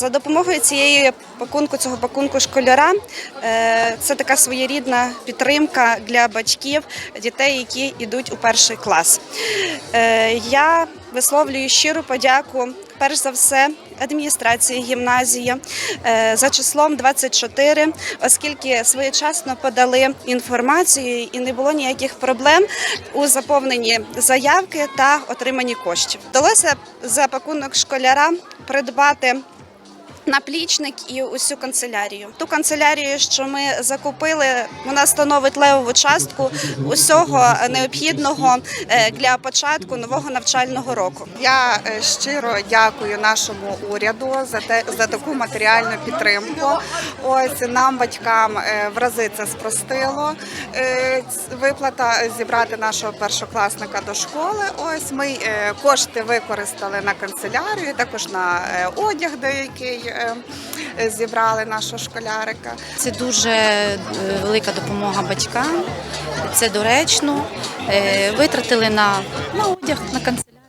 За допомогою цієї пакунку, цього пакунку школяра, е, це така своєрідна підтримка для батьків дітей, які йдуть у перший клас. Е, Я висловлюю щиру подяку, перш за все, адміністрації гімназії е, за числом 24, оскільки своєчасно подали інформацію і не було ніяких проблем у заповненні заявки та отриманні коштів. Вдалося за пакунок школяра придбати. Наплічник і усю канцелярію. Ту канцелярію, що ми закупили, вона становить левову частку усього необхідного е, для початку нового навчального року. Я е, щиро дякую нашому уряду за те за таку матеріальну підтримку. Ось нам, батькам, е, в рази це спростило. Виплата зібрати нашого першокласника до школи. Ось ми кошти використали на канцелярію, також на одяг деякий зібрали нашого школярика. Це дуже е, велика допомога батькам. Це доречно. Е, Витратили на, на одяг, на канцелярію.